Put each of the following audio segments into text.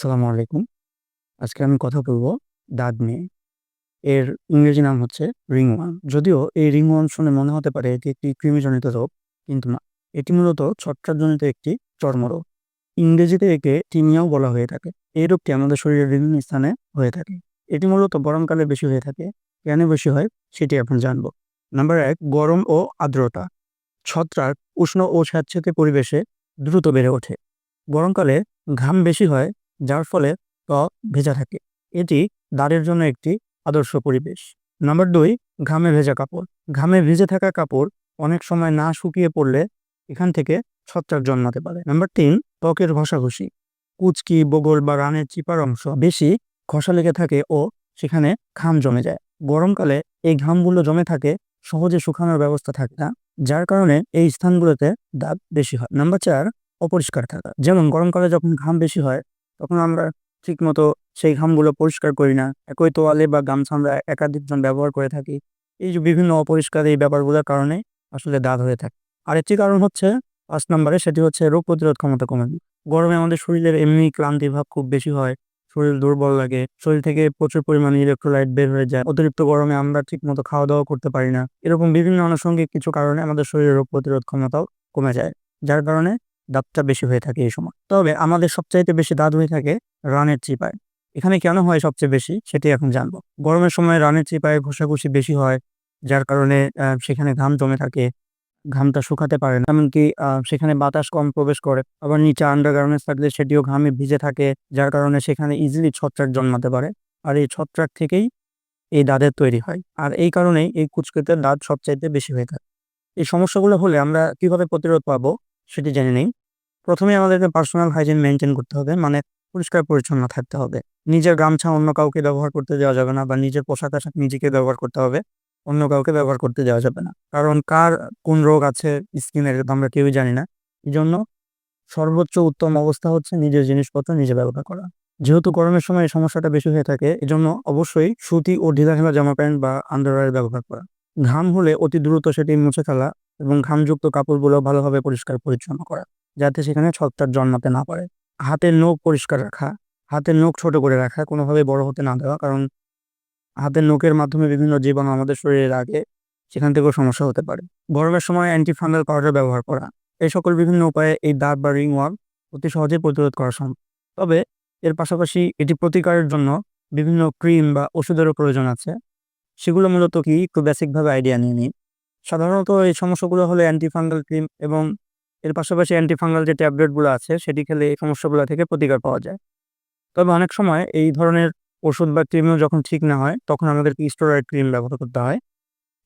আসসালামু আলাইকুম। আজকে আমি কথা বলব দাঁত নিয়ে। এর ইংরেজি নাম হচ্ছে রিংওয়ার্ম। যদিও এই রিংওয়ার্ম শুনে মনে হতে পারে এটি একটি কৃমিজনিত রোগ, কিন্তু না। এটি মূলত ছত্রাকজনিত একটি চর্মরোগ। ইংরেজিতে একে টিমিয়াও বলা হয়ে থাকে। এই রোগটি আমাদের শরীরের বিভিন্ন স্থানে হয়ে থাকে। এটি মূলত গরমকালে বেশি হয়ে থাকে। কেন বেশি হয় সেটি এখন জানব। নাম্বার এক, গরম ও আর্দ্রতা। ছত্রাক উষ্ণ ও স্যাঁতসেঁতে পরিবেশে দ্রুত বেড়ে ওঠে। গরমকালে ঘাম বেশি হয় যার ফলে ত্বক ভেজা থাকে। এটি দাঁড়ের জন্য একটি আদর্শ পরিবেশ। নাম্বার দুই, ঘামে ভেজা কাপড়। ঘামে ভেজে থাকা কাপড় অনেক সময় না শুকিয়ে পড়লে এখান থেকে ছত্রাক জন্মাতে পারে। নাম্বার তিন, ত্বকের ঘষাঘষি। কুচকি, বগল বা রানের চিপার অংশ বেশি ঘষা লেগে থাকে ও সেখানে ঘাম জমে যায়। গরমকালে এই ঘামগুলো জমে থাকে, সহজে শুকানোর ব্যবস্থা থাকে না, যার কারণে এই স্থানগুলোতে দাগ বেশি হয়। নাম্বার চার, অপরিষ্কার থাকা। যেমন গরমকালে যখন ঘাম বেশি হয় তখন আমরা ঠিকমতো সেই ঘামগুলো পরিষ্কার করি না। একই তোয়ালে বা গামছা আমরা একাধিকজন ব্যবহার করে থাকি। এই যে বিভিন্ন অপরিষ্কার এই ব্যাপারগুলোর কারণে আসলে দাঁত হয়ে থাকে। আরেকটি কারণ হচ্ছে, পাঁচ নম্বরে সেটি হচ্ছে রোগ প্রতিরোধ ক্ষমতা কমে। গরমে আমাদের শরীরের এমনি ক্লান্তি ভাব খুব বেশি হয়, শরীর দুর্বল লাগে, শরীর থেকে প্রচুর পরিমাণে ইলেকট্রোলাইট বের হয়ে যায়, অতিরিক্ত গরমে আমরা ঠিক মতো খাওয়া দাওয়া করতে পারি না। এরকম বিভিন্ন আনুষঙ্গিক কিছু কারণে আমাদের শরীরের রোগ প্রতিরোধ ক্ষমতাও কমে যায়, যার কারণে দাঁতটা বেশি হয়ে থাকে এই সময়। তবে আমাদের সবচাইতে বেশি দাঁত হয়ে থাকে রানের চিপায়। এখানে কেন হয় সবচেয়ে বেশি সেটি এখন জানব। গরমের সময় রানের চিপায় ঘষাঘষি বেশি হয়, যার কারণে সেখানে ঘাম জমে থাকে, ঘামটা শুকাতে পারে না। এমনকি সেখানে বাতাস কম প্রবেশ করে, আবার নিচে আন্ডারগার্মেন্টস থাকলে সেটিও ঘামে ভিজে থাকে, যার কারণে সেখানে ইজিলি ছত্রাক জন্মাতে পারে। আর এই ছত্রাক থেকেই এই দাঁতের তৈরি হয়। আর এই কারণেই এই কুচকেতে দাঁত সবচাইতে বেশি হয়ে থাকে। এই সমস্যাগুলো হলে আমরা কীভাবে প্রতিরোধ পাবো সেটি জেনে নেই। প্রথমে আমাদেরকে পার্সোনাল হাইজিন মেনটেন করতে হবে মানে পরিষ্কার পরিচ্ছন্ন থাকতে হবে। নিজের গামছা অন্য কাউকে ব্যবহার করতে দেওয়া যাবে না বা নিজের পোশাক আশাক নিজেকে ব্যবহার করতে হবে, অন্য কাউকে ব্যবহার করতে দেওয়া যাবে না। কারণ কার কোন রোগ আছে স্কিনের আমরা কেউই জানি না। এই জন্য সর্বোচ্চ উত্তম অবস্থা হচ্ছে নিজের জিনিসপত্র নিজে ব্যবহার করা। যেহেতু গরমের সময় এই সমস্যাটা বেশি হয়ে থাকে এজন্য অবশ্যই সুতি ও ঢিলাঢালা জামা প্যান্ট বা আন্ডারওয়্যার ব্যবহার করা। ঘাম হলে অতি দ্রুত সেটি মুছে ফেলা এবং ঘামযুক্ত কাপড়গুলো ভালোভাবে পরিষ্কার পরিচ্ছন্ন করা। যাতে সেখানে ছত্রাক জন্মাতে না পারে। হাতের নখ পরিষ্কার রাখা, হাতের নখ ছোট করে রাখা কোনোভাবে বড় হতে না দেওয়া, কারণ হাতের নখের মাধ্যমে বিভিন্ন জীবাণু আমাদের শরীরে আগে সেখান থেকেও সমস্যা হতে পারে। গরমের সময় অ্যান্টিফাঙ্গাল পাউডার ব্যবহার করা, এই সকল বিভিন্ন উপায়ে এই দাঁত বা রিং ওয়ার্ম অতি সহজে প্রতিরোধ করা সম্ভব। তবে এর পাশাপাশি এটি প্রতিকারের জন্য বিভিন্ন ক্রিম বা ওষুধেরও প্রয়োজন আছে। সেগুলো মূলত কি? একটু বেসিকভাবে আইডিয়া নিয়ে নিই সাধারণত এই সমস্যাগুলো হলো অ্যান্টিফাঙ্গাল ক্রিম এবং এর পাশাপাশি অ্যান্টিফাঙ্গাল যে ট্যাবলেটগুলো আছে, সেটি খেলে এই সমস্যাগুলো থেকে প্রতিকার পাওয়া যায়। তবে অনেক সময় এই ধরনের ওষুধ বা ক্রিমও যখন ঠিক না হয়, তখন আমাদেরকে স্টোরয়েড ক্রিম ব্যবহার করতে হয়।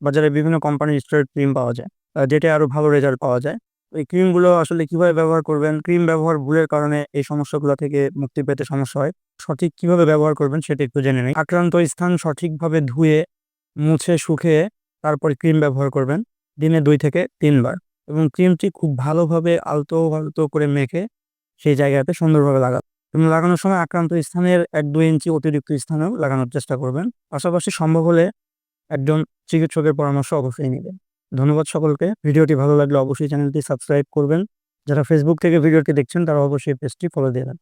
বাজারে বিভিন্ন কোম্পানির স্টোরয়েড ক্রিম পাওয়া যায় যেটা আরও ভালো রেজাল্ট পাওয়া যায়। এই ক্রিমগুলো আসলে কীভাবে ব্যবহার করবেন ক্রিম ব্যবহার ভুলের কারণে এই সমস্যাগুলো থেকে মুক্তি পেতে সমস্যা হয়, সঠিক কীভাবে ব্যবহার করবেন সেটা একটু জেনে নেই। আক্রান্ত স্থান সঠিকভাবে ধুয়ে, মুছে, শুকিয়ে তারপর ক্রিম ব্যবহার করবেন, দিনে দুই থেকে তিনবার। এবং ক্রিমটি খুব ভালোভাবে আলতো আলতো করে মেখে সেই জায়গাতে সুন্দরভাবে লাগাবেন এবং লাগানোর সময় আক্রান্ত স্থানের এক দুই ইঞ্চি অতিরিক্ত স্থানেও লাগানোর চেষ্টা করবেন। পাশাপাশি সম্ভব হলে একজন চিকিৎসকের পরামর্শ অবশ্যই নেবেন। ধন্যবাদ সকলকে। ভিডিওটি ভালো লাগলে অবশ্যই চ্যানেলটি সাবস্ক্রাইব করবেন। যারা ফেসবুক থেকে ভিডিওটি দেখছেন তারা অবশ্যই পেজটি ফলো দেবেন